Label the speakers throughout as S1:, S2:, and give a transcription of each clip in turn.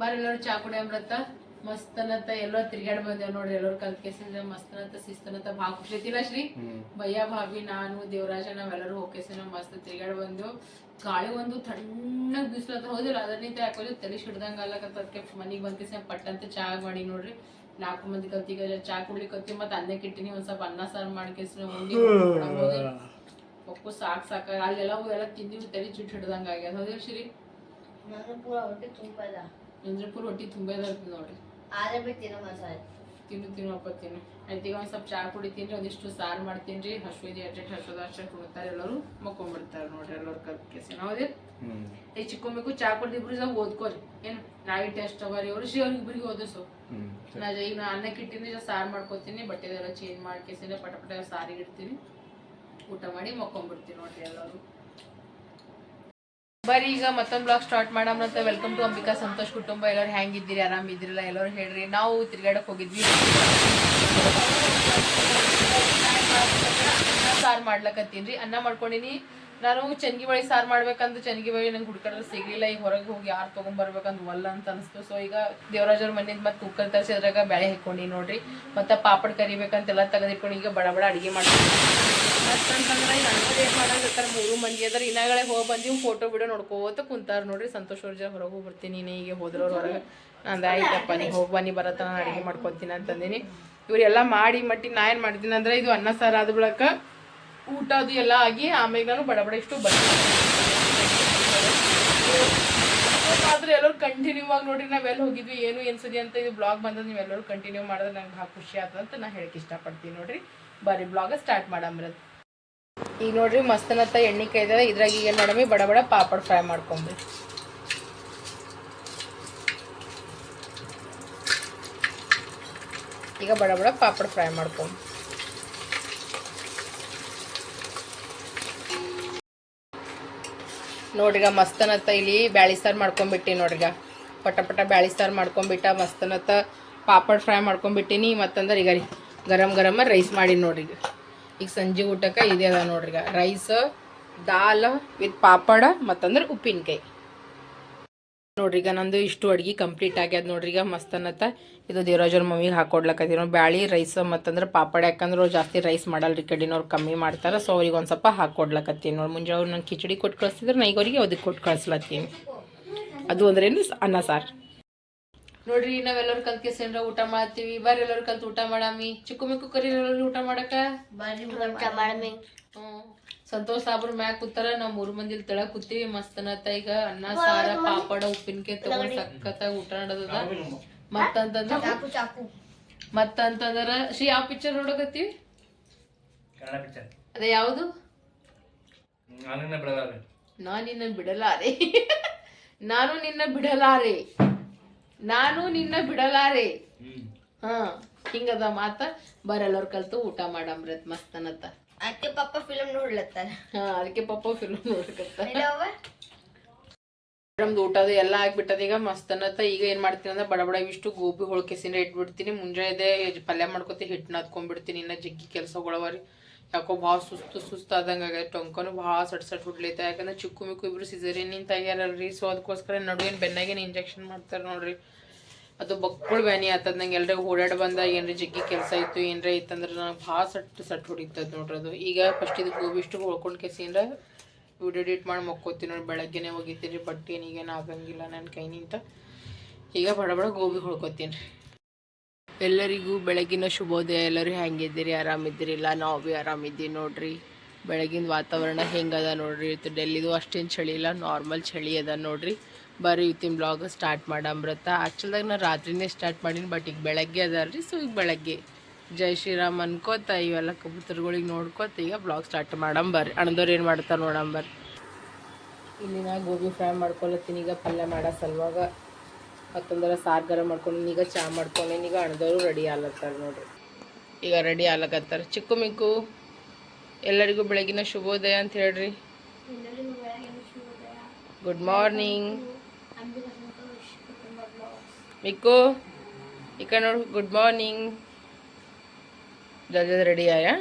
S1: ಬಾರಿ ಎಲ್ಲರೂ ಚಾ ಕುಡಿ ಅಮ್ರತ ಮಸ್ತನತ ಎಲ್ಲೋ ತಿರ್ಗಾಡ್ ಬಂದೇವ್ ನೋಡ್ರಿ ಎಲ್ಲರೂ ಕಲ್ತ ಕೇಸಿಂದ ಮಸ್ತನತ ಶಿಸ್ತನತ ಭಾಳ ಖುಷಿ ಐತಿಲ್ಲ ಶ್ರೀ? ಭಯ್ಯ ಭಾವಿ ನಾನು ದೇವರಾಜ ನಾವೆಲ್ಲರೂ ಹೋಗ್ಕೇಸಿನ ಮಸ್ತ್ ತಿರ್ಗಾಡ್ ಬಂದು. ಗಾಳಿ ಒಂದು ತಣ್ಣಗ್ ಬಿಸಿಲತ್ತ. ಹೋದಿಲ್ಲ ಅದರಿಂದ ಯಾಕೋದು ತಲೆ ಸಿಡ್ದಂಗ ಅಲ್ಲಕತ್ತದಕ್ಕೆ ಮನೆಗೆ ಬಂದ್ಕೇಸಿ ಪಟ್ಟಂತ ಚಾ ಮಾಡಿ ನೋಡ್ರಿ. ನಾಲ್ಕು ಮಂದಿ ಕಲ್ತಿಗ ಚಾ ಕುಡ್ಲಿಕ್ಕೆ ಕತ್ತಿ ಮತ್ತೆ ಅನ್ನಕ್ಕೆ ಇಟ್ಟಿನಿ ಒಂದ್ ಸ್ವಲ್ಪ ಅನ್ನ ಸಾರು ಮಾಡ್ಕೇಸಿನ ಉಂಡಿ ಒಪ್ಪು ಸಾಕ್ ಸಾಕ ಅಲ್ಲೆಲ್ಲ ಎಲ್ಲ ತಿಂದಿವಿ ತಲೆ ಚಿಟ್ಟು ಹಿಡ್ದಂಗ ಆಗ್ಯದ. ಹೌದಿಲ್ಲ ಶ್ರೀ?
S2: ನಾನು ಪೂರ ಹೊಟ್ಟೆ ತುಂಬದ
S1: ಚಂದ್ರಪುರ ಹೊಟ್ಟಿ ತುಂಬಾ ಇರ್ತದೆ ನೋಡ್ರಿ.
S2: ಆದ್ರೆ ಬಿಡ್ತೀನಿ ಮಸಾಲೆ
S1: ತಿನ್ನು ತಿನ್ನು ಅಪ್ಪ ತಿನ್ನು. ಆಯ್ತು ಈಗ ಒಂದ್ ಸ್ವಲ್ಪ ಚಾ ಕುಡಿತೀನಿ ಒಂದಿಷ್ಟು ಸಾರ್ ಮಾಡ್ತೀನಿ ರೀ ಹಸುವಿದೆ ಅಷ್ಟೇ ಹಸುದ ಅಷ್ಟೇ ಕುಡ್ತಾರೆ ಎಲ್ಲರೂ. ಮಕ್ಕೊಂಡ್ಬಿಡ್ತಾರೆ ನೋಡ್ರಿ ಎಲ್ಲರೂ ಕಲ್ಕೇಸಿ ಹೌದೇ ಏ ಚಿಕ್ಕೊಂಬೇಕು ಚಾ ಕುಡ್ದಿಬ್ರು ಸಹ ಓದ್ಕೋರಿ. ಏನು ನಾಯಿ ಟೆಸ್ಟ್ ಅವರಿ ಅವ್ರು. ಶ್ರೀ ಅವ್ರಿಗೆ ಇಬ್ಬರಿಗೆ ಓದಿಸು ನಾ ಜ- ಈಗ ನಾ ಅನ್ನಕ್ಕೆ ಇಟ್ಟಿನಿ ಸಾರ್ ಮಾಡ್ಕೊತೀನಿ. ಬಟ್ಟೆದೆಲ್ಲ ಚೇಂಜ್ ಮಾಡ್ಕೇಸಿನ ಪಟ ಪಟ ಸಾರಿಗೆ ಇಡ್ತೀನಿ. ಊಟ ಮಾಡಿ ಮಕ್ಕೊಂಡ್ಬಿಡ್ತೀನಿ ನೋಡ್ರಿ ಎಲ್ಲರೂ. ಬರೀ ಈಗ ಮತ್ತೊಂದು ಬ್ಲಾಗ್ ಸ್ಟಾರ್ಟ್ ಮಾಡೋಣ ಅಂತ ವೆಲ್ಕಮ್ ಟು ಅಂಬಿಕಾ ಸಂತೋಷ್ ಕುಟುಂಬ. ಎಲ್ಲರೂ ಹೆಂಗಿದ್ದೀರಿ? ಆರಾಮಿದ್ದೀರಲ್ಲ ಎಲ್ಲರೂ ಹೇಳ್ರಿ. ನಾವು ತಿರ್ಗಾಡಕ್ಕೆ ಹೋಗಿದ್ವಿ. ಸಾರು ಮಾಡ್ಲಕತ್ತೀನಿ ಅನ್ನ ಮಾಡ್ಕೊಂಡಿನಿ. ನಾನು ಚನ್ಗಿ ಬಳಿ ಸಾರು ಮಾಡ್ಬೇಕಂತ ಚನ್ಗಿ ಬಳಿ ನಂಗೆ ಹುಡ್ಕಡ್ರೆ ಸಿಗಲಿಲ್ಲ, ಈಗ ಹೊರಗೆ ಹೋಗಿ ಯಾರು ತೊಗೊಂಬರ್ಬೇಕಂತ ಒಲ್ಲ ಅಂತ ಅನಿಸ್ತು. ಸೊ ಈಗ ದೇವರಾಜವ್ರ ಮನೆಯಿಂದ ಮತ್ತೆ ಕುಕ್ಕರ್ ತರಿಸಿ ಅದ್ರಾಗ ಬೇಳೆ ನೋಡ್ರಿ. ಮತ್ತೆ ಪಾಪಡ್ ಕರಿಬೇಕಂತೆಲ್ಲ ತೆಗೆದಿಟ್ಕೊಂಡು ಈಗ ಬಡ ಬಡ ಅಡುಗೆ ಮಾಡ್ತೀನಿ ಮತ್ತಂತಂದ್ರೆ ಏನ್ ಮಾಡಕತ್ತಾರ ಮೂರು ಮಂದಿ ಅದ್ರ. ಇನ್ನಾಗಳೆ ಹೋಗಿ ಬಂದು ಫೋಟೋ ಬಿಡೋ ನೋಡ್ಕೋತ ಕುಂತಾರ ನೋಡ್ರಿ. ಸಂತೋಷ್ ಅವ್ರ ಜೊತೆ ಹೊರಗೆ ಬರ್ತೀನಿ ಈಗ ಹೋದ್ರವ್ರ ಹೊರಗೆ. ನಂದು ಆಯ್ತಪ್ಪ, ನೀ ಹೋಗಿ ಬನ್ನಿ, ಬರತ್ತ, ನಾನು ಅಡುಗೆ ಮಾಡ್ಕೊತೀನಿ ಅಂತಂದಿನಿ. ಇವರೆಲ್ಲ ಮಾಡಿ ಮಟ್ಟಿ ನಾ ಏನು ಮಾಡ್ತೀನಿ ಅಂದ್ರೆ ಇದು ಅನ್ನ ಸಾರು ಆದ ಬಳಿಕ ಊಟ ಅದು ಎಲ್ಲ ಆಗಿ ಆಮೇಲೆ ನಾನು ಬಡ ಬಡ ಇಷ್ಟು ಬರ್ತೀನಿ ಆದರೆ ಎಲ್ಲರೂ ಕಂಟಿನ್ಯೂ ಆಗಿ ನೋಡಿರಿ ನಾವೆಲ್ಲ ಹೋಗಿದ್ವಿ, ಏನು ಎನ್ಸದಿ ಅಂತ ಇದು ಬ್ಲಾಗ್ ಬಂದದ ನೀವೆಲ್ಲರೂ ಕಂಟಿನ್ಯೂ ಮಾಡಿದ್ರೆ ನಂಗೆ ಭಾಳ ಖುಷಿ ಆಗ್ತದೆ ಅಂತ ನಾ ಹೇಳಕ್ ಇಷ್ಟಪಡ್ತೀನಿ ನೋಡ್ರಿ. ಬರೀ ಬ್ಲಾಗ ಸ್ಟಾರ್ಟ್ ಮಾಡಮ್ರದ್ ಈಗ ನೋಡ್ರಿ ಮಸ್ತನತ್ತ ಎಣ್ಣೆ ಕೈದ ಇದ್ರಾಗ ಏನು ಮಾಡಮಿ ಬಡ ಬಡ ಪಾಪಡ್ ಫ್ರೈ ಮಾಡ್ಕೊಂಬ್ರಿ ಈಗ ಬಡ ಬಡ ಪಾಪಡ್ ಫ್ರೈ ಮಾಡ್ಕೊಂಬ ನೋಡ್ರಿಗ ಮಸ್ತನತ್ತ ಇಲ್ಲಿ ಬ್ಯಾಳಿ ಸಾರು ಮಾಡ್ಕೊಂಬಿಟ್ಟಿ ನೋಡ್ರಿಗ. ಪಟ ಪಟ ಬ್ಯಾಳಿ ಸಾರು ಮಾಡ್ಕೊಂಬಿಟ್ಟ ಮಸ್ತನತ್ತ ಪಾಪಡ್ ಫ್ರೈ ಮಾಡ್ಕೊಂಬಿಟ್ಟಿನಿ, ಮತ್ತಂದ್ರೆ ಈಗ ರೀ ಗರಮ್ ಗರಮ ರೈಸ್ ಮಾಡಿ ನೋಡ್ರಿ ಈಗ ಸಂಜೆ ಊಟಕ್ಕೆ ಇದೆ ಅದ ನೋಡ್ರಿ ಈಗ ರೈಸ್, ದಾಲ್ ವಿತ್ ಪಾಪಡ, ಮತ್ತಂದ್ರೆ ಉಪ್ಪಿನಕಾಯಿ. ನೋಡ್ರಿ ಈಗ ನಂದು ಇಷ್ಟು ಅಡ್ಗೆ ಕಂಪ್ಲೀಟ್ ಆಗ್ಯದ ನೋಡ್ರಿ ಈಗ ಮಸ್ತ್ ಅನ್ನತ್ತ. ಇದು ದೇವರಾಜವ್ರ ಮಮ್ಮಿಗೆ ಹಾಕೊಡ್ಲಕತ್ತೀವಿ ನೋಡಿ ಬ್ಯಾಳಿ ರೈಸ್ ಮತ್ತಂದ್ರೆ ಪಾಪಡ ಯಾಕಂದ್ರೆ ಅವ್ರು ಜಾಸ್ತಿ ರೈಸ್ ಮಾಡಲ್ರಿ ಕಡಿನವ್ರು ಕಮ್ಮಿ ಮಾಡ್ತಾರೆ ಸೊ ಅವ್ರಿಗೆ ಒಂದು ಸ್ವಲ್ಪ ಹಾಕೊಡ್ಲಕತ್ತೀನಿ ನೋಡಿ ಮುಂಜಾನೆ ಅವ್ರು ನಂಗೆ ಕಿಚಡಿ ಕೊಟ್ಟು ಕಳಿಸ್ತಿದ್ರೆ ನಾ ಈಗ ಅವ್ರಿಗೆ ಅದಕ್ಕೆ ಕೊಟ್ಟು ಕಳಿಸ್ಲತ್ತೀನಿ. ಅದು ಅಂದ್ರೇನು ಅನ್ನ ಸಾರು. ನೋಡ್ರಿ ನಾವೆಲ್ಲರೂ ಕಲ್ತ್ ಕೇಸೇನ್ರ ಊಟ ಮಾಡ್ತೀವಿ. ಬರ್ರಿ ಎಲ್ಲರೂ ಕಲ್ತು ಊಟ ಮಾಡಾಮಿ. ಚಿಕ್ಕ ಮಿಕ್ಕು ಕರಿ ಎಲ್ಲರೂ ಊಟ ಮಾಡಕ
S2: ಬರ್ರಿ ಊಟ ಮಾಡಮಿ.
S1: ಹ್ಮ್. ಸಂತೋಷ್ ಸಾಬ್ರ ಮ್ಯಾಗ ಕೂತಾರ ನಾವ್ ಮೂರ್ ಮಂದಿ ತಳ ಕೂತೀವಿ. ಮಸ್ತ್ ಅನ್ನತ್ತ ಈಗ ಅನ್ನ ಸಾರ ಪಾಪಡ ಉಪ್ಪಿನಕಾಯಿ ತಗೊಂಡ್ ಸಖತ್ತಾಗಿ ಊಟ ನಡೆದದ ಮತ್ತಂತಂದ್ರ
S2: ಚಾಕು ಚಾಕು.
S1: ಮತ್ತಂತಂದ್ರ ಶ್ರೀ ಯಾವ ಪಿಕ್ಚರ್ ನೋಡಕತ್ತೀವಿ?
S3: ಕನ್ನಡ ಪಿಕ್ಚರ್.
S1: ಅದೇ ಯಾವುದು? ನಾನು ನಿನ್ನ ಬಿಡಲಾರೆ. ನಾನು ನಿನ್ನ ಬಿಡಲಾರೆ. ನಾನು ನಿನ್ನ ಬಿಡಲಾರೆ. ಹಾ ಹಿಂಗದ ಮಾತ. ಬರಲ್ಲವ್ರ ಕಲ್ತು ಊಟ ಮಾಡಮ್ರತ್ ಮಸ್ತನತ್ತ
S2: ಅತ್ತೆ ಪಪ್ಪ ಫಿಲಮ್ ನೋಡ್ಲತ್ತಾರ.
S1: ಹಾ ಅದಕ್ಕೆ ಪಪ್ಪ ಫಿಲ್ಮ್
S2: ನೋಡ್ಕತ್ತಾರ?
S1: ನಮ್ದು ಊಟದು ಎಲ್ಲ ಆಗ್ಬಿಟ್ಟದ ಈಗ ಮಸ್ತನತ್ತ ಈಗ ಏನ್ ಮಾಡ್ತೀನಿ ಅಂದ್ರೆ ಬಡ ಬಡ ಇಷ್ಟು ಗೋಬಿ ಹೊಳ್ಕೆಸಿನ ಇಟ್ಬಿಡ್ತೀನಿ. ಮುಂಜಾನೆ ಪಲ್ಯ ಮಾಡ್ಕೊತೀನಿ ಹಿಟ್ಟು ನಾದ್ಕೊಂಡ್ಬಿಡ್ತೀನಿ ಇನ್ನ ಜಗ್ಗಿ ಕೆಲಸಗಳವರಿ ಯಾಕೋ ಭಾಳ ಸುಸ್ತು ಸುಸ್ತು ಆದಂಗ ಆಗ್ಯದ ಟೊಂಕನು ಭಾಳ ಸಟ್ ಸಟ್ ಹುಡ್ಲೈತೆ. ಯಾಕಂದ್ರೆ ಚಿಕ್ಕು ಮಿಕ್ಕು ಇಬ್ರು ಸಿಸರಿನ್ ನಿಂತಾಗ್ಯಾರಲ್ರಿ ಸೊ ಅದಕ್ಕೋಸ್ಕರ ನಡುವಿನ ಬೆನ್ನಾಗೇನು ಇಂಜೆಕ್ಷನ್ ಮಾಡ್ತಾರೆ ನೋಡ್ರಿ. ಅದು ಬಕ್ಕುಳ್ ಬ್ಯಾನಿ ಆತದ. ನಂಗೆ ಎಲ್ರಿಗೂ ಓಡಾಡಿ ಬಂದ ಏನ್ರಿ ಜಗ್ಗಿ ಕೆಲಸ ಇತ್ತು, ಏನ್ರ ಇತ್ತಂದ್ರೆ ನನಗೆ ಭಾಳ ಸಟ್ ಸಟ್ ಹೊಡಿತದ ನೋಡ್ರಿ ಅದು. ಈಗ ಫಸ್ಟ್ ಇದು ಗೋಬಿ ಇಷ್ಟು ಹೊಳ್ಕೊಂಡು ಕೆಸಿಂದ ವಿಡಿಯೋ ಎಡಿಟ್ ಮಾಡಿ ಮಕ್ಕೋತೀನಿ ನೋಡಿ, ಬೆಳಗ್ಗೆನೆ ಒಗಿತೀನಿ ಬಟ್ ಏನೀಗೇನು ಆಗಂಗಿಲ್ಲ ನನ್ನ ಕೈನಿಂದ ಈಗ ಬಡ ಬಡ ಗೋಬಿ ಹೊಳ್ಕೊತೀನಿ ರೀ. ಎಲ್ಲರಿಗೂ ಬೆಳಗಿನ ಶುಭೋದಯ, ಎಲ್ಲರೂ ಹೆಂಗಿದ್ದೀರಿ? ಆರಾಮಿದ್ದೀರಿಲ್ಲ ನಾವು ಭೀ ಆರಾಮಿದ್ದೀವಿ ನೋಡ್ರಿ. ಬೆಳಗಿನ ವಾತಾವರಣ ಹೆಂಗದ ನೋಡ್ರಿ? ಡೆಲ್ಲಿದು ಅಷ್ಟೇನು ಚಳಿ ಇಲ್ಲ ನಾರ್ಮಲ್ ಚಳಿ ಅದ ನೋಡ್ರಿ. ಬರ್ರಿ ಇವತ್ತಿನ ಬ್ಲಾಗ್ ಸ್ಟಾರ್ಟ್ ಮಾಡಂಬ್ರತ ಆ್ಯಕ್ಚುಲ್ದಾಗ ನಾನು ರಾತ್ರಿನೇ ಸ್ಟಾರ್ಟ್ ಮಾಡೀನಿ ಬಟ್ ಈಗ ಬೆಳಗ್ಗೆ ಅದಲ್ರಿ ಸೊ ಈಗ ಬೆಳಗ್ಗೆ. ಜೈ ಶ್ರೀರಾಮ್ ಅನ್ಕೋತ ಇವೆಲ್ಲ ಕಬೂತರ್ಗಳಿಗೆ ನೋಡ್ಕೋತ ಈಗ ಬ್ಲಾಗ್ ಸ್ಟಾರ್ಟ್ ಮಾಡಂಬರ್ರಿ ಅಣ್ಣದವ್ರು ಏನು ಮಾಡ್ತಾರೆ ನೋಡಂಬರ್ರಿ ಇಲ್ಲಿ ನಾ ಗೋಬಿ ಫ್ರೈ ಮಾಡ್ಕೊಳತ್ತೀನಿ ಈಗ ಪಲ್ಯ ಮಾಡೋ ಸಲುವಾಗ ಮತ್ತೊಂದರ ಸಾರು ಗರಂ ಮಾಡ್ಕೊಂಡು ಈಗ ಚಾ ಮಾಡ್ಕೊಂಡೇನಿ ಈಗ ಅಣ್ಣದವರು ರೆಡಿ ಆಗ್ಲತ್ತಾರ ನೋಡ್ರಿ. ಈಗ ರೆಡಿ ಆಗ್ಲಕತ್ತಾರ ಚಿಕ್ಕು ಮಿಕ್ಕು ಎಲ್ಲರಿಗೂ ಬೆಳಗಿನ ಶುಭೋದಯ ಅಂತ ಹೇಳ್ರಿ. ಗುಡ್ ಮಾರ್ನಿಂಗ್ ಮಿಕ್ಕು ಈ ಕಡೆ ನೋಡು ಗುಡ್ ಮಾರ್ನಿಂಗ್ ಜಲ್ದಿ ರೆಡಿ ಆಯಾ?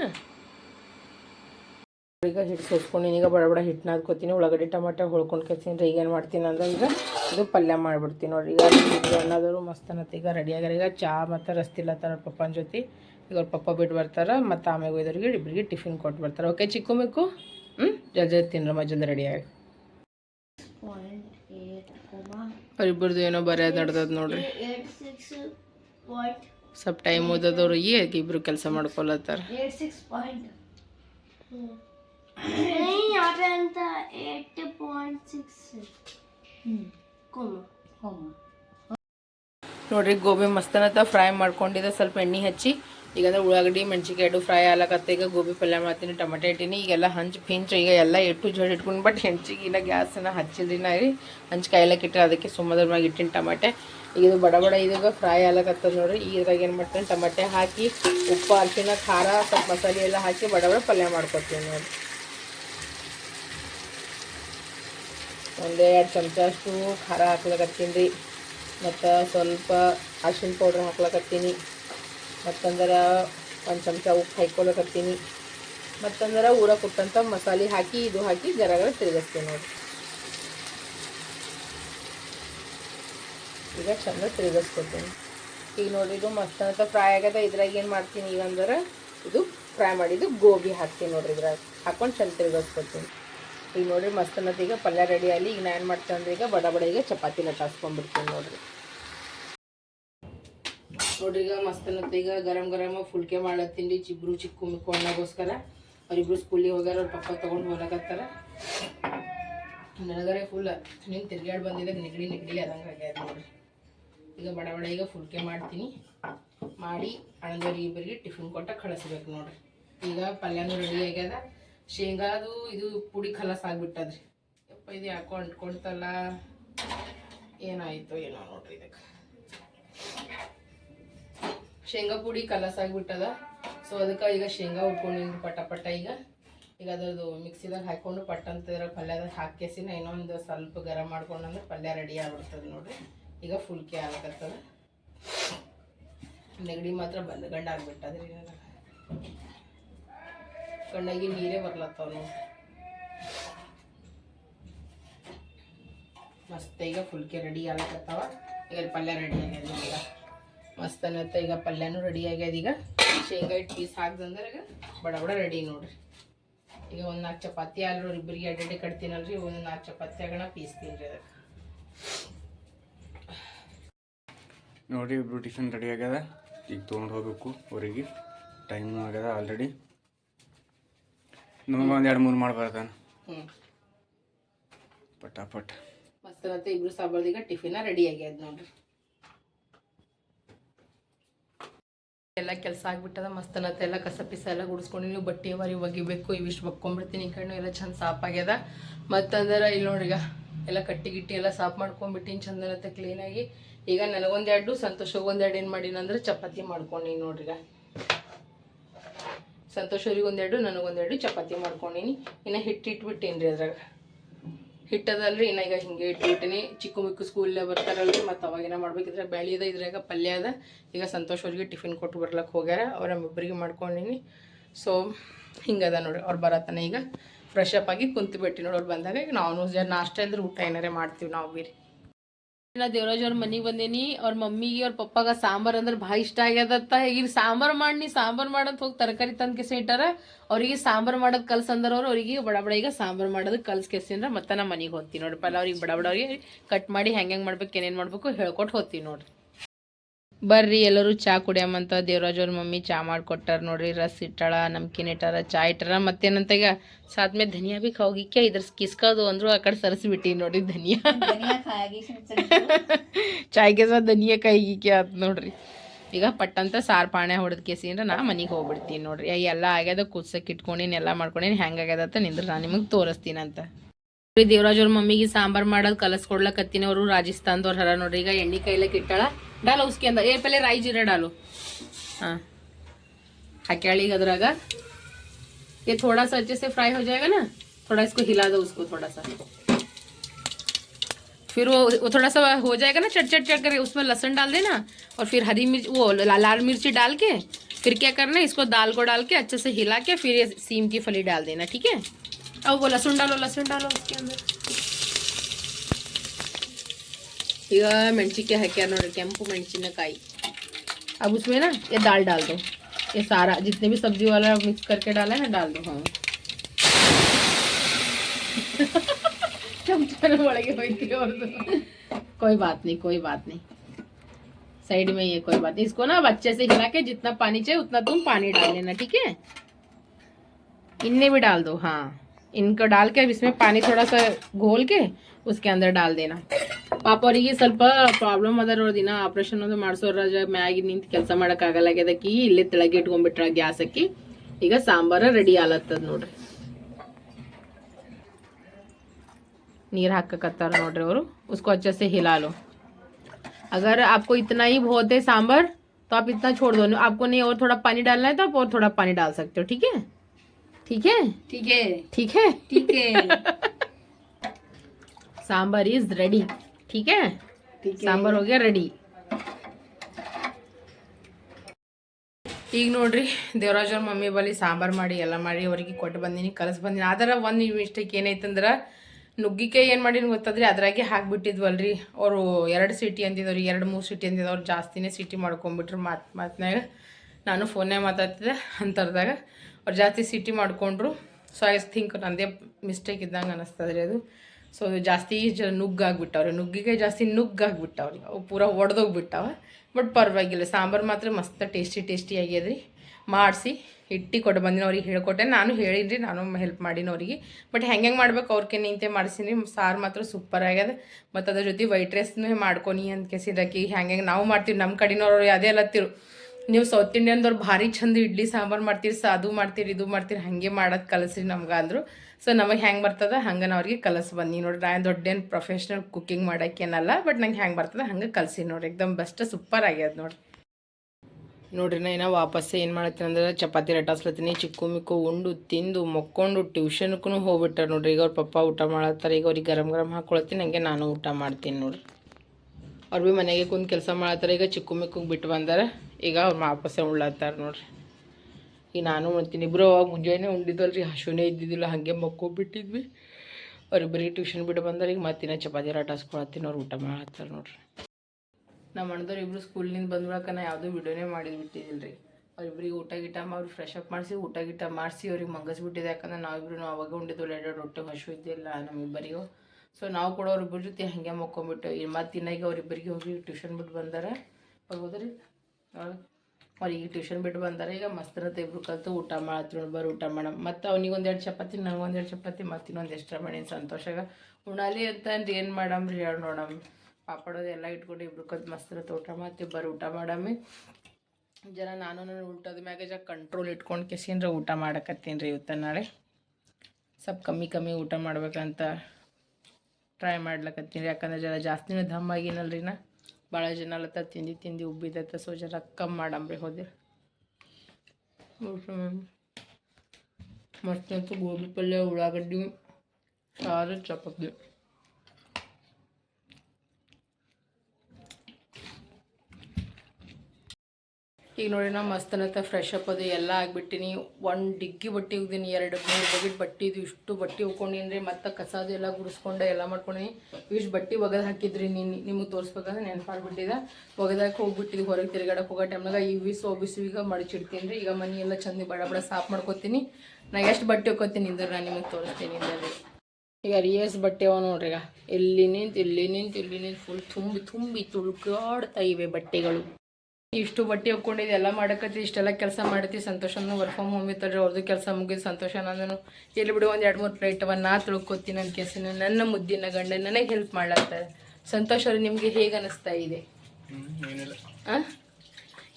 S1: ಈಗ ಹಿಟ್ಟು ಸೋಸ್ಕೊಂಡಿನಿ ಈಗ ಬಡ ಬಡ ಹಿಟ್ಟು ನಾದ್ಕೋತೀನಿ. ಉಳ್ಳಾಗಡ್ಡಿ, ಟಮಾಟೆ ಹೊಳ್ಕೊಂಡು ಕೇಳ್ತೀನಿ ಈಗ ಏನು ಮಾಡ್ತೀನಿ ಅಂದ್ರೆ ಈಗ ಇದು ಪಲ್ಯ ಮಾಡಿಬಿಡ್ತೀನಿ ನೋಡ್ರಿ. ಈಗ ಅಣ್ಣದವರು ಮಸ್ತ್ ಅನ್ನತ್ತೆ ಈಗ ರೆಡಿ ಆಗ್ಯಾರ. ಈಗ ಚಾ ಮತ್ತು ರಸ್ತಿಲ್ಲ ಅವ್ರ ಪಪ್ಪನ ಜೊತೆ. ಈಗ ಅವ್ರ ಪಪ್ಪ ಬಿಟ್ಟು ಬರ್ತಾರೆ. ಮತ್ತು ಆಮೇಲೆ ಹೋಯ್ದವ್ರಿಗೆ ಇಬ್ಬರಿಗೆ ಟಿಫಿನ್ ಕೊಟ್ಟು ಬರ್ತಾರೆ. ಓಕೆ ಚಿಕ್ಕು ಮಿಕ್ಕು? ಹ್ಞೂ ಜಲ್ದಿ ತಿನ್ರಮ್ಮ ಜಲ್ದಿ ರೆಡಿ ಆಗಿ. ಅವರಿಬ್ಬರದು ಏನೋ ಬರೆಯೋದು ನಡ್ದದ ನೋಡ್ರಿ. ಸ್ವಲ್ಪ ಟೈಮ್ ಓದೋದವ್ರು ಏಕೆ ಇಬ್ರು ಕೆಲಸ
S2: ಮಾಡ್ಕೊಲತ್ತಾರ.
S1: ನೋಡ್ರಿ ಗೋಬಿ ಮಸ್ತನತ್ತ ಫ್ರೈ ಮಾಡ್ಕೊಂಡಿದ್ದೆ. ಸ್ವಲ್ಪ ಎಣ್ಣೆ ಹಚ್ಚಿ. ಈಗ ಅಂದ್ರೆ ಉಳ್ಳಾಗಡ್ಡಿ ಮೆಣಸಿಕಾಯಿ ಎಡು ಫ್ರೈ ಆಗ್ಲಕತ್ತೆ. ಈಗ ಗೋಬಿ ಪಲ್ಯ ಮಾಡ್ತೀನಿ, ಟೊಮೆಟೊ ಇಟ್ಟೀನಿ. ಈಗೆಲ್ಲ ಹಂಚು ಪಿಂಚು, ಈಗ ಎಲ್ಲ ಎಟ್ಟು ಜೋಡಿ ಇಟ್ಕೊಂಡು ಬಟ್ ಹೆಂಚಿಗೆ ಇನ್ನ ಗ್ಯಾಸನ್ನ ಹಚ್ಚಿದ್ರಿ ನಾ ರೀ. ಹಂಚು ಕಾಯಿಲಕ್ಕೆ ಇಟ್ಟರೆ ಅದಕ್ಕೆ ಸುಮ್ಮದ್ರ ಮ್ಯಾಗ ಇಟ್ಟಿನಿ ಟಮಾಟೆ. ಈಗ ಇದು ಬಡ ಬಡ ಇದಾಗ ಫ್ರೈ ಆಗ್ಲಕತ್ತದ ನೋಡ್ರಿ. ಇದ್ರಾಗ ಏನು ಮಾಡ್ತೀನಿ, ಟೊಮೆಟೆ ಹಾಕಿ, ಉಪ್ಪು ಹಾಕಿನ ಖಾರ, ಸ್ವಲ್ಪ ಮಸಾಲೆ ಎಲ್ಲ ಹಾಕಿ ಬಡ ಬಡ ಪಲ್ಯ ಮಾಡ್ಕೊತೀನಿ ನೋಡಿ ಒಂದೇ ಎರಡು ಚಮಚ ಅಷ್ಟು ಖಾರ ಹಾಕ್ಲಕತ್ತೀನಿ ರೀ. ಮತ್ತು ಸ್ವಲ್ಪ ಅರ್ಶಿನ ಪೌಡ್ರ್ ಹಾಕ್ಲಕತ್ತೀನಿ. ಮತ್ತಂದ್ರೆ ಒಂದು ಚಮಚ ಉಪ್ಪು ಹಾಕ್ಕೊಳಕತ್ತೀನಿ ಮತ್ತಂದ್ರೆ ಊರ ಕೊಟ್ಟಂಥ ಮಸಾಲೆ ಹಾಕಿ, ಇದು ಹಾಕಿ ಜರಗಳು ತಿರುಗಿಸ್ತೀನಿ ನೋಡಿ. ಈಗ ಚಂದ ತಿರುಗಿಸ್ಕೊತೀನಿ. ಈಗ ನೋಡಿ ಇದು ಮಸ್ತ್ ಫ್ರೈ ಆಗ್ಯದ. ಇದ್ರಾಗ ಏನು ಮಾಡ್ತೀನಿ ಈಗ ಅಂದ್ರೆ, ಇದು ಫ್ರೈ ಮಾಡಿದ್ದು ಗೋಬಿ ಹಾಕ್ತೀನಿ ನೋಡ್ರಿ ಇದ್ರಾಗ. ಹಾಕೊಂಡು ಚಂದ ತಿರುಗಿಸ್ಕೊತೀನಿ. ಈಗ ನೋಡ್ರಿ ಮಸ್ತ್ ಅನ್ನೋದು ಈಗ ಪಲ್ಯ ರೆಡಿ ಆಗಲಿ ಈಗ ನಾನು ಏನು ಮಾಡ್ತೀನಿ ಅಂದ್ರೆ ಈಗ ಬಡ ಬಡ ಈಗ ಚಪಾತಿ ಲಟಾಸ್ಕೊಂಡ್ಬಿಡ್ತೀನಿ ನೋಡ್ರಿ. ನೋಡ್ರಿ ಈಗ ಮಸ್ತ್ ಈಗ ಗರಂ ಗರಂ ಫುಲ್ಕೆ ಮಾಡತ್ತೀನಿ ಚಿಬ್ರು ಚಿಕ್ಕು ಅಣ್ಣಗೋಸ್ಕರ. ಅವ್ರಿಬ್ರು ಸ್ಕೂಲಿಗೆ ಹೋಗ್ಯಾರ, ಅವ್ರ ಪಪ್ಪ ತೊಗೊಂಡು ಹೋಗಕತ್ತಾರ ನನಗರೆ ಫುಲ್ ನೀನು ತಿರ್ಗಾಡಿ ಬಂದಿದ್ದಾಗ ನೆಗಡಿ ನೆಗಡಿ ಅದಂಗೆ ಆಗ್ಯಾರ ನೋಡ್ರಿ. ಈಗ ಬಡ ಬಡ ಈಗ ಫುಲ್ಕೆ ಮಾಡ್ತೀನಿ. ಮಾಡಿ ಅಣ್ಣದವ್ರಿಗೆ ಇಬ್ಬರಿಗೆ ಟಿಫಿನ್ ಕೊಟ್ಟ ಕಳಿಸ್ಬೇಕು ನೋಡ್ರಿ. ಈಗ ಪಲ್ಯನೂ ರೆಡಿ ಆಗ್ಯದ. ಶೇಂಗಾದು ಇದು ಪುಡಿ ಖಲಾಸ್ ಆಗ್ಬಿಟ್ಟದ್ರಿ. ಯಪ್ಪ, ಇದು ಯಾಕೋ ಅಂಟ್ಕೊಳ್ತಲ್ಲ ಏನಾಯ್ತು ಏನೋ ನೋಡ್ರಿ ಇದಕ್ಕೆ. ಶೇಂಗಾ ಪುಡಿ ಕಲಸಾಗಿಬಿಟ್ಟದ ಸೊ ಅದಕ್ಕೆ ಈಗ ಶೇಂಗಾ ಉಟ್ಕೊಂಡಿನಿ ಪಟ ಪಟ ಈಗ. ಈಗ ಅದ್ರದ್ದು ಮಿಕ್ಸಿದಾಗ ಹಾಕ್ಕೊಂಡು ಪಟ್ಟಂತ ಇದ್ರಾಗ ಪಲ್ಯದಾಗ ಹಾಕಿಸಿನ ಇನ್ನೊಂದು ಸ್ವಲ್ಪ ಗರಂ ಮಾಡ್ಕೊಂಡು ಅಂದ್ರೆ ಪಲ್ಯ ರೆಡಿ ಆಗ್ಬಿಡ್ತದೆ ನೋಡ್ರಿ. ಈಗ ಫುಲ್ಕೆ ಆಗತ್ತದ ನೆಗಡಿ ಮಾತ್ರ ಬಂದ ಗಂಡ ಆಗ್ಬಿಟ್ಟದ್ರಿ ನನಗೆ ಕಣ್ಣಾಗಿ ನೀರೇ ಬರ್ಲತ್ತವ ನೋಡಿ ಮಸ್ತ್ ಈಗ ಫುಲ್ಕೆ ರೆಡಿ ಆಗತ್ತವ ಈಗ ಪಲ್ಯ ರೆಡಿ ಆಗ್ಯದ ಮಸ್ತ್ ಅನ್ನತ್ತ. ಈಗ ಪಲ್ಯನೂ ರೆಡಿ ಆಗ್ಯದ ಈಗ. ಶೇಂಗಾ ಇಟ್ಟು ಪೀಸ್ ಹಾಕ್ದಂದ್ರೆ ಈಗ ಬಡ ಬಡ ರೆಡಿ ನೋಡ್ರಿ. ಈಗ ಒಂದು ನಾಲ್ಕು ಚಪಾತಿ ಆಲ್ರೂ ಇಬ್ಬರಿಗೆ ಅಡ್ಡಿ ಕಟ್ತೀನಲ್ರಿ ಒಂದು ನಾಲ್ಕು ಚಪಾತಿ ಆಗೋಣ ಪೀಸ್ತೀನಿ ರೀ ಅದಕ್ಕೆ.
S4: ನೋಡಿ ಇಬ್ರು ಟಿಫಿನ್ ರೆಡಿ ಆಗ್ಯದ. ಈಗ ತೊಗೊಂಡು ಹೋಗ್ಬೇಕು ಊರಿಗೆ. ಟೈಮ್ ಆಗ್ಯದ ಆಲ್ರೆಡಿ ನಮಗೆ ಒಂದು ಎರಡು ಮೂರು ಮಾಡಿ ಬರ್ತಾನೆ.
S1: ಹ್ಞೂ
S4: ಪಟಾಪಟ್.
S1: ಮಸ್ತ್ ಇಬ್ರು ಸಾಬರ್ದು ಈಗ ಟಿಫಿನ ರೆಡಿ ಆಗ್ಯದ ನೋಡ್ರಿ. ಎಲ್ಲ ಕೆಲಸ ಆಗ್ಬಿಟ್ಟದ, ಮಸ್ತ್ ಅನ್ನತ್ತೆ ಎಲ್ಲ ಕಸ ಪಿಸ ಎಲ್ಲ ಗುಡಿಸ್ಕೊಂಡು ನೀವು ಬಟ್ಟೆ ಅವರಿ ಒಗಿಬೇಕು ಇವಿಷ್ಟು ಬಕ್ಕೊಂಬಿಡ್ತೀನಿ. ಈ ಕಣ್ಣು ಎಲ್ಲ ಚಂದ ಸಾಫ್ ಆಗ್ಯದ. ಮತ್ತಂದ್ರೆ ಇಲ್ಲಿ ನೋಡ್ರಿ ಈಗ ಎಲ್ಲ ಕಟ್ಟಿ ಗಿಟ್ಟಿ ಎಲ್ಲ ಸಾಫ್ ಮಾಡ್ಕೊಂಡ್ಬಿಟ್ಟಿನಿ ಅನ್ನತ್ತೆ ಕ್ಲೀನಾಗಿ ಈಗ ನನಗೊಂದೆರಡು, ಸಂತೋಷ ಒಂದೆರಡು ಏನು ಮಾಡಿನಂದ್ರೆ ಚಪಾತಿ ಮಾಡ್ಕೊಂಡಿನಿ ನೋಡ್ರಿಗ ಈಗ. ಅವ್ರಿಗೆ ಒಂದೆರಡು ನನಗೊಂದೆರಡು ಚಪಾತಿ ಮಾಡ್ಕೊಂಡಿನಿ. ಇನ್ನು ಹಿಟ್ಟು ಇಟ್ಬಿಟ್ಟೇನ್ರಿ ಅದ್ರಾಗ. ಹಿಟ್ಟದಲ್ರಿ, ಇನ್ನ ಈಗ ಹಿಂಗೆ ಇಟ್ಬಿಟ್ಟಿನಿ ಚಿಕ್ಕ ಮಿಕ್ಕು ಸ್ಕೂಲ್ಲೆ ಬರ್ತಾರಲ್ರಿ, ಮತ್ತು ಅವಾಗಿನ ಮಾಡ್ಬೇಕಿದ್ರೆ ಬ್ಯಾಳಿ ಅದ ಇದ್ರಾಗ ಪಲ್ಯ ಅದ. ಈಗ ಸಂತೋಷ್ ಅವ್ರಿಗೆ ಟಿಫಿನ್ ಕೊಟ್ಟು ಬರ್ಲಕ್ಕೆ ಹೋಗ್ಯಾರ. ಅವ್ರ ಒಬ್ಬರಿಗೆ ಮಾಡ್ಕೊಂಡಿನಿ. ಸೊ ಹಿಂಗದ ನೋಡಿ ಅವ್ರು ಬರತ್ತಾನೆ ಈಗ. ಫ್ರೆಶ್ ಅಪ್ ಆಗಿ ಕುಂತು ಬಿಟ್ಟು ನೋಡಿ ಅವ್ರು ಬಂದಾಗ. ಈಗ ನಾವು ಜರ ನಾಷ್ಟ ಅಂದ್ರೆ ಊಟ ಏನಾರೇ ಮಾಡ್ತೀವಿ ನಾವು ಬೀರಿ. ನಾ ದೇವರಾಜ್ ಅವ್ರ ಮನೆಗೆ ಬಂದೇನಿ, ಅವ್ರ ಮಮ್ಮಿಗೆ ಅವ್ರ ಪಪ್ಪಾಗ ಸಾಂಬಾರ್ ಅಂದ್ರೆ ಭಾಳ ಇಷ್ಟ ಆಗ್ಯದತ್ತ. ಈಗ ಸಾಂಬಾರ್ ಮಾಡಿ ಸಾಂಬಾರ್ ಮಾಡಂತ ಹೋಗಿ ತರಕಾರಿ ತಂದು ಕೆಸಿ ಇಟ್ಟಾರ, ಅವ್ರಿಗೆ ಸಾಂಬಾರ್ ಮಾಡೋದು ಕಲ್ಸ್ ಅಂದ್ರೆ ಅವ್ರು, ಅವ್ರಿಗೆ ಬಡ ಬಡ ಈಗ ಸಾಂಬಾರ್ ಮಾಡೋದು ಕಲ್ಸ್ ಕೆಸಿಂದ್ರ ಮತ್ತೆ ನಾ ಮನೆಗೆ ಹೋಗ್ತೀನಿ ನೋಡ್ರಿ ಪಲ್ಲ ಅವ್ರಿಗೆ ಬಡ ಅವ್ರಿಗೆ ಕಟ್ ಮಾಡಿ ಹೆಂಗೆ ಹೆಂಗೆ ಮಾಡ್ಬೇಕು, ಏನೇನು ಮಾಡ್ಬೇಕು ಹೇಳ್ಕೊಟ್ಟು ಹೋಗ್ತೀನಿ ನೋಡ್ರಿ. ಬರ್ರಿ ಎಲ್ಲರೂ ಚಾ ಕುಡಿಯಮ್ಮಂತ ದೇವರಾಜ್ ಅವ್ರ ಮಮ್ಮಿ ಚಾ ಮಾಡಿಕೊಟ್ಟಾರ ನೋಡ್ರಿ ರಸ್ ಇಟ್ಟಾಳ ನಮ್ಕಿನ ಇಟ್ಟಾರ ಚಾ ಇಟ್ಟಾರ. ಮತ್ತೇನಂತ ಈಗ ಸಾದ್ಮೇಲೆ ಧನಿಯಾ ಬಿ ಹೋಗಿಕ್ಕೆ ಇದ್ರ ಕಿಸ್ಕೋದು ಅಂದ್ರು ಆ ಕಡೆ ಸರಿಸ್ಬಿಟ್ಟಿ ನೋಡ್ರಿ ಧನಿಯಾ. ಚಾಯ್ಗೆ ಸಹ ಧನಿಯಾ ಕೈಗಿಕ್ಕೆ ಆತ್ ನೋಡ್ರಿ. ಈಗ ಪಟ್ಟಂತ ಸಾರು ಪಾಣೆ ಹೊಡೆದ ಕೇಸಿಂದ್ರೆ ನಾ ಮನೆಗೆ ಹೋಗ್ಬಿಡ್ತೀನಿ ನೋಡ್ರಿ. ಎಲ್ಲ ಆಗ್ಯದ ಕುದ್ಸಕ್ಕೆ ಇಟ್ಕೊಂಡಿನಿ ಎಲ್ಲ ಮಾಡ್ಕೊಂಡಿನಿ ಹೆಂಗೆ ಅಂತ ನಿಂದ್ರೆ ನಾನು ನಿಮಗೆ ತೋರಿಸ್ತೀನಂತ. ನೋಡ್ರಿ ದೇವರಾಜ್ ಅವ್ರ ಮಮ್ಮಿಗೆ ಸಾಂಬಾರ್ ಮಾಡೋದು ಕಲಸ್ಕೊಡ್ಲಕತ್ತೀನಿ ಅವರು ರಾಜಸ್ಥಾನದವ್ರು ಹರ ನೋಡ್ರಿ ಈಗ ಎಣ್ಣೆ ಕೈಲಕ್ಕೆ ಇಟ್ಟಾಳ ಡಾಲು ಉಸ್ಕೆ ಅಂದ ಏ ಪೆಲೆ ರಾಯಿ ಜೀರಾ ಡಾಲು ಹಾಂ हाक्याली अदरक ये थोड़ा सा अच्छे से फ्राई हो जाएगा ना थोड़ा इसको हिला दो उसको थोड़ा सा फिर वो वो थोड़ा सा हो जाएगा ना चट चट चट करके उसमें लहसुन डाल देना और फिर हरी मिर्च वो ला, लाल मिर्ची डाल के फिर क्या करना है इसको दाल को डाल के अच्छे से हिला के फिर ये सीम की फली डाल देना ठीक है अब वो लहसुन डालो लहसुन डालो उसके अंदर ಈಗ ಮೆಣಸಿನ್ಕಾಯಿ ಹಾಕ್ಯಾರ ನೋಡ್ರಿ ಕೆಂಪು ಮೆಣಸಿನಕಾಯಿ अब उसमें ना ये दाल डाल दो ये सारा जितने भी सब्जी वाला मिक्स करके डाला है ना डाल दो हाँ चमचा ಒಳಗೆ ಹೋಯ್ತೀವಿ ಅವ್ರದ್ದು कोई बात नहीं कोई बात नहीं साइड में ये कोई बात नहीं इसको ना अब अच्छे से हिला के जितना पानी चाहिए उतना तुम पानी डाल लेना ठीक है इनने भी डाल दो हाँ इनको डाल के अब इसमें पानी थोड़ा सा घोल के उसके अंदर डाल देना ಪಾಪ ಅವರಿಗೆ ಸ್ವಲ್ಪ ಪ್ರಾಬ್ಲಮ್ ಅದ ನೋಡಿ ದಿನ ಆಪ್ರೇಷನ್ ಅದು ಮಾಡಿಸೋರ ಮ್ಯಾಗಿ ನಿಂತು ಕೆಲಸ ಮಾಡೋಕ್ಕಾಗಲ್ಲಾಗ್ಯದಕ್ಕಿ ಇಲ್ಲೇ ತೆಳಗೆ ಇಟ್ಕೊಂಡ್ಬಿಟ್ರ ಗ್ಯಾಸ್ ಹಾಕಿ ಈಗ ಸಾಂಬಾರ ರೆಡಿ ಆಲತ್ತದ ನೋಡ್ರಿ ನೀರು ಹಾಕಕತ್ತಾರ ನೋಡ್ರಿ ಅವರು उसको अच्छे से हिला लो अगर आपको इतना ही बहुत है सांबर तो आप इतना छोड़ दो आपको नहीं और थोड़ा पानी डालना है तो आप और थोड़ा पानी डाल सकते हो ठीक है ठीक है
S2: ठीक है
S1: ठीक है
S2: ठीक है
S1: सांबर इज रेडी ठीक है
S2: ठीक है
S1: ಸಾಂಬಾರ್ ಹೋಗ್ಯ ರೆಡಿ ಈಗ ನೋಡ್ರಿ ದೇವರಾಜ್ ಅವ್ರ ಮಮ್ಮಿ ಬಳಿ ಸಾಂಬಾರ್ ಮಾಡಿ ಎಲ್ಲ ಮಾಡಿ ಅವ್ರಿಗೆ ಕೊಟ್ಟು ಬಂದೀನಿ ಕಲಸಿ ಬಂದೀನಿ ಆದ್ರೆ ಒಂದು ಮಿಸ್ಟೇಕ್ ಏನೈತಂದ್ರೆ ನುಗ್ಗಿಕಾಯಿ ಏನು ಮಾಡೀನಿ ಗೊತ್ತದ್ರಿ ಅದ್ರಾಗೆ ಹಾಕ್ಬಿಟ್ಟಿದ್ವಲ್ರಿ ಅವರು ಎರಡು ಸೀಟಿ ಅಂದಿದ್ದವ್ರಿ ಎರಡು ಮೂರು ಸೀಟಿ ಅಂದಿದ್ದು ಅವ್ರು ಜಾಸ್ತಿನೇ ಸೀಟಿ ಮಾಡ್ಕೊಂಬಿಟ್ರು ಮಾತು ಮಾತಿನಾಗ ನಾನು ಫೋನ್ಯಾಗ ಮಾತಾಡ್ತಿದ್ದೆ ಅಂತರ್ದಾಗ ಅವ್ರು ಜಾಸ್ತಿ ಸಿಟಿ ಮಾಡಿಕೊಂಡ್ರು. ಸೊ ಐ ಥಿಂಕ್ ನಂದೇ ಮಿಸ್ಟೇಕ್ ಇದ್ದಂಗೆ ಅನ್ನಿಸ್ತದ್ರಿ ಅದು. ಸೊ ಜಾಸ್ತಿ ಜ ನುಗ್ಗಾಗ್ಬಿಟ್ಟವ್ರಿ. ನುಗ್ಗಿಗೆ ಜಾಸ್ತಿ ನುಗ್ಗಾಗ್ಬಿಟ್ಟವ್ರಿ. ಅವು ಪೂರ ಒಡೆದೋಗ್ಬಿಟ್ಟವ ಬಟ್ ಪರವಾಗಿಲ್ಲ. ಸಾಂಬಾರು ಮಾತ್ರ ಮಸ್ತ್ ಟೇಸ್ಟಿ ಟೇಸ್ಟಿ ಆಗ್ಯದ್ರಿ. ಮಾಡಿಸಿ ಇಟ್ಟು ಕೊಟ್ಟು ಬಂದಿನ ಅವ್ರಿಗೆ ಹೇಳ್ಕೊಟ್ಟೆ. ನಾನು ಹೇಳಿನ್ರಿ, ನಾನು ಹೆಲ್ಪ್ ಮಾಡೀನಿ ಅವ್ರಿಗೆ ಬಟ್ ಹೆಂಗೆ ಹೆಂಗೆ ಮಾಡ್ಬೇಕು ಅವ್ರಿಗೆ ನಿಂತೆ ಮಾಡಿಸಿನಿ ಸಾರು ಮಾತ್ರ ಸೂಪರ್ ಆಗ್ಯದ. ಮತ್ತು ಅದ್ರ ಜೊತೆ ವೈಟ್ ರೈಸ್ನೂ ಮಾಡ್ಕೊನಿ ಅಂತ ಕೆಸಿರಕಿ ಹೆಂಗೆ ಹೆಂಗೆ ನಾವು ಮಾಡ್ತೀವಿ. ನಮ್ಮ ಕಡೆನವ್ರು ಅದೇ ಅಲ್ಲತ್ತಿರು ನೀವು ಸೌತ್ ಇಂಡಿಯನ್ದವ್ರು ಭಾರಿ ಚಂದ ಇಡ್ಲಿ ಸಾಂಬಾರು ಮಾಡ್ತೀರಿ ಸ ಅದು ಮಾಡ್ತೀರಿ, ಇದು ಮಾಡ್ತೀರಿ, ಹಾಗೆ ಮಾಡೋದು ಕಲಿಸ್ರಿ ನಮ್ಗೆ ಅಂದರು ಸೊ ನಮಗೆ ಹೆಂಗೆ ಬರ್ತದ? ಹಂಗೆ ನಾ ಅವ್ರಿಗೆ ಕಲಸಿ ಬಂದು. ನೋಡ್ರಿ, ನಾನು ದೊಡ್ಡೇನು ಪ್ರೊಫೆಷ್ನಲ್ ಕುಕ್ಕಿಂಗ್ ಮಾಡೋಕ್ಕೇನಲ್ಲ ಬಟ್ ನಂಗೆ ಹೆಂಗೆ ಬರ್ತದೆ ಹಂಗೆ ಕಲಸಿ ನೋಡ್ರಿ. ಎಕ್ದಮ್ ಬೆಸ್ಟ್ ಸೂಪರ್ ಆಗ್ಯದ ನೋಡ್ರಿ. ನೋಡ್ರಿ, ನಾ ಏನೋ ವಾಪಸ್ಸು ಏನು ಮಾಡತ್ತೀನಿ ಅಂದ್ರೆ ಚಪಾತಿ ರಟಾಸ್ಲತ್ತೀನಿ ಚಿಕ್ಕು ಮಿಕ್ಕು ಉಂಡು ತಿಂದು ಮಕ್ಕೊಂಡು ಟ್ಯೂಷನ್ಗೂ ಹೋಗ್ಬಿಟ್ಟಾರೆ ನೋಡ್ರಿ. ಈಗ ಅವ್ರ ಪಪ್ಪ ಊಟ ಮಾಡತ್ತಾರೆ, ಈಗ ಅವ್ರಿಗೆ ಗರಂ ಗರಂ ಹಾಕೊಳತ್ತೀನಿ, ಹಂಗೆ ನಾನು ಊಟ ಮಾಡ್ತೀನಿ ನೋಡ್ರಿ. ಅವ್ರು ಭೀ ಮನೆಗೆ ಕುಂದು ಕೆಲಸ ಮಾಡತ್ತಾರೆ, ಈಗ ಚಿಕ್ಕು ಮಿಕ್ಕು ಬಿಟ್ಟು ಬಂದಾರ. ಈಗ ಅವ್ರು ವಾಪಸ್ಸೇ ಉಳ್ಳತ್ತಾರ ನೋಡ್ರಿ. ಈಗ ನಾನು ಮಾಡ್ತೀನಿ ಇಬ್ಬರು ಅವಾಗ ಮುಂಜಾನೆ ಉಂಡಿದ್ವಲ್ರಿ ಹಸುನೇ ಇದ್ದಿದ್ದಿಲ್ಲ, ಹಾಗೆ ಮಕ್ಕೋಬಿಟ್ಟಿದ್ವಿ. ಅವ್ರಿಬ್ಬರಿಗೆ ಟ್ಯೂಷನ್ ಬಿಟ್ಟು ಬಂದ್ರೆ, ಈಗ ಮತ್ತಿನ ಚಪಾತಿ ರಟಾಸ್ಕೊಳತ್ತೀನಿ ಅವ್ರು ಊಟ ಮಾಡತ್ತಾರೆ ನೋಡ್ರಿ. ನಮ್ಮ ಅಣ್ಣದವ್ರು ಇಬ್ಬರು ಸ್ಕೂಲಿಂದ ಬಂದ್ಬಿಡಕ ನಾ ಯಾವುದೂ ವಿಡಿಯೋನೇ ಮಾಡಿದ್ ಬಿಟ್ಟಿದ್ದಿಲ್ಲ ರೀ ಅವ್ರಿಬ್ರಿಗೆ ಊಟ ಗೀಟ ಅವ್ರಿಗೆ ಫ್ರೆಶ್ ಅಪ್ ಮಾಡಿಸಿ, ಊಟ ಗೀಟ ಮಾಡಿಸಿ ಅವ್ರಿಗೆ ಮಂಗಸ್ಬಿಟ್ಟಿದೆ. ಯಾಕಂದ್ರೆ ನಾವಿಬ್ರು ಅವಾಗ ಉಂಡಿದ್ವು ಎರಡು ರೊಟ್ಟೆ ಹಸು ಇದ್ದಿಲ್ಲ ನಮ್ಮಿಬ್ಬರಿಗೂ ಸೊ ನಾವು ಕೂಡ ಅವ್ರಿಬ್ಬರ ಜೊತೆ ಹಾಗೆ ಮಕ್ಕೊಂಬಿಟ್ಟು ಈಗ ಮತ್ತೆ ಇನ್ನೀಗ ಅವ್ರಿಬ್ಬರಿಗೆ ಹೋಗಿ ಟ್ಯೂಷನ್ ಬಿಟ್ಟು ಬಂದಾರೆ. ಹೋದ್ರಿ ಅವ್ರಿಗೆ ಟ್ಯೂಷನ್ ಬಿಟ್ಟು ಬಂದಾರೆ, ಈಗ ಮಸ್ತರತ್ತೆ ಇಬ್ರು ಕಲ್ತು ಊಟ ಮಾಡತ್ರು ಬರ್ ಊಟ ಮಾಡಮ್. ಮತ್ತು ಅವ್ನಿಗೆ ಒಂದೆರಡು ಚಪಾತಿ, ನಂಗೆ ಒಂದೆರಡು ಚಪಾತಿ, ಮತ್ತು ಇನ್ನೊಂದು ಎಕ್ಸ್ಟ್ರಾ ಮಾಡೀನಿ ಸಂತೋಷಾಗ ಉಣಾಲಿ ಅಂತ ಅಂದ್ರೆ ಏನು ಮಾಡಮ್ರಿ ಹೇಳಿ ನೋಡಮ್. ಪಾಪಡೋದು ಎಲ್ಲ ಇಟ್ಕೊಂಡು ಇಬ್ರು ಕಲ್ತು ಮಸ್ತರತ್ತೆ ಊಟ ಮಾಡ್ತೀವಿ, ಬರ್ ಊಟ ಮಾಡಮ್ಮಿ ಜನ ನಾನು ನನ್ನ ಊಟದ ಮ್ಯಾಗ ಜಾಗ ಕಂಟ್ರೋಲ್ ಇಟ್ಕೊಂಡು ಕೆಸಿನ್ರ ಊಟ ಮಾಡಕತ್ತೀನಿ ರೀ ಇವತ್ತು ನಾಳೆ. ಸ್ವಲ್ಪ ಕಮ್ಮಿ ಕಮ್ಮಿ ಊಟ ಮಾಡ್ಬೇಕಂತ ಟ್ರೈ ಮಾಡ್ಲಕತ್ತೀನಿ ರೀ. ಯಾಕಂದ್ರೆ ಜರ ಜಾಸ್ತಿನೇ ದಮ್ ಆಗಿನಲ್ರಿ ನಾ. ಭಾಳ ಜನ ಅಲ್ಲತ್ತ ತಿಂದು ತಿಂದು ಉಬ್ಬಿದತ್ತ ಸೊ ಜರ ಕಮ್ಮಿ ಮಾಡಂಬ್ರಿ ಹೋದೆ. ಮತ್ತಂತೂ ಗೋಬಿ ಪಲ್ಯ, ಉಳ್ಳಾಗಡ್ಡಿ, ಸಾರು, ಚಪಾತಿ. ಈಗ ನೋಡಿ ನಾ ಮಸ್ತನತ್ತ ಫ್ರೆಶ್ ಅಪ್ ಅದು ಎಲ್ಲ ಆಗಿಬಿಟ್ಟಿನಿ. ಒಂದು ಡಿಗ್ಗಿ ಬಟ್ಟೆ ಹೋಗ್ದೀನಿ ಎರಡು ಮೂರು ಬಗೆಟ್ ಬಟ್ಟೆ ಇದು ಇಷ್ಟು ಬಟ್ಟೆ ಹೋಗ್ಕೊಂಡಿನಿ ರೀ ಮತ್ತು ಕಸ ಅದು ಎಲ್ಲ ಗುಡಿಸ್ಕೊಂಡು, ಎಲ್ಲ ಮಾಡ್ಕೊಂಡಿನಿ ಇಷ್ಟು ಬಟ್ಟೆ ಒಗದು ಹಾಕಿದ್ರಿ ನೀನು, ನಿಮಗೆ ತೋರಿಸ್ಬೇಕಂದ್ರೆ ನೆನಪಾಗ್ಬಿಟ್ಟಿದೆ. ಒಗದಾಕ ಹೋಗ್ಬಿಟ್ಟಿದ್ವಿ ಹೊರಗೆ ತಿರ್ಗಾಡಕ್ಕೆ ಹೋಗೋ ಟೈಮ್ನಾಗ ಇವಿ ಈಗ ಮಡಚಿಡ್ತೀನಿ ರೀ ಈಗ ಮನೆ ಎಲ್ಲ ಚಂದ ಬಡ ಬಡ ಸಾಫ್ ಮಾಡ್ಕೊತೀನಿ. ನಾ ಎಷ್ಟು ಬಟ್ಟೆ ಹೋಗ್ತೀನಿ ಅಂದ್ರೆ ನಾನು ನಿಮಗೆ ತೋರಿಸ್ತೀನಿ ಇಂದಲ್ಲಿ ಈಗ ರಿಯಸ್ ಬಟ್ಟೆ ಅವ ನೋಡ್ರಿ ಈಗ. ಇಲ್ಲಿ ನಿಂತು ಇಲ್ಲಿ ನಿಂತು ಇಲ್ಲಿ ನಿಂತು ಫುಲ್ ತುಂಬಿ ತುಂಬಿ ತುಳುಕಾಡ್ತಾ ಇವೆ ಬಟ್ಟೆಗಳು. ಇಷ್ಟು ಬಟ್ಟೆ ಹಾಕ್ಕೊಂಡಿದ್ದು ಎಲ್ಲ ಮಾಡಕತ್ತಿ ಇಷ್ಟೆಲ್ಲ ಕೆಲಸ ಮಾಡತ್ತಿ ಸಂತೋಷನೂ ವರ್ಕ್ ಫ್ರಮ್ ಹೋಮ್ ಇತ್ತಲ್ರಿ ಅವ್ರದ್ದು ಕೆಲಸ ಮುಗಿದು ಸಂತೋಷ ನಾನು ಎಲ್ಲಿ ಬಿಡು ಒಂದು ಎರಡು ಮೂರು ಪ್ಲೇಟ್ ಅವ ನಾ ತಿಳ್ಕೊತೀನಿ ನನ್ನ ಕೆಲಸ ನನ್ನ ಮುದ್ದಿನ ಗಂಡ ನನಗೆ ಹೆಲ್ಪ್ ಮಾಡ್ಲತ್ತ ಸಂತೋಷ ಅವ್ರು ನಿಮಗೆ ಹೇಗೆ ಅನಿಸ್ತಾ ಇದೆ? ಆ?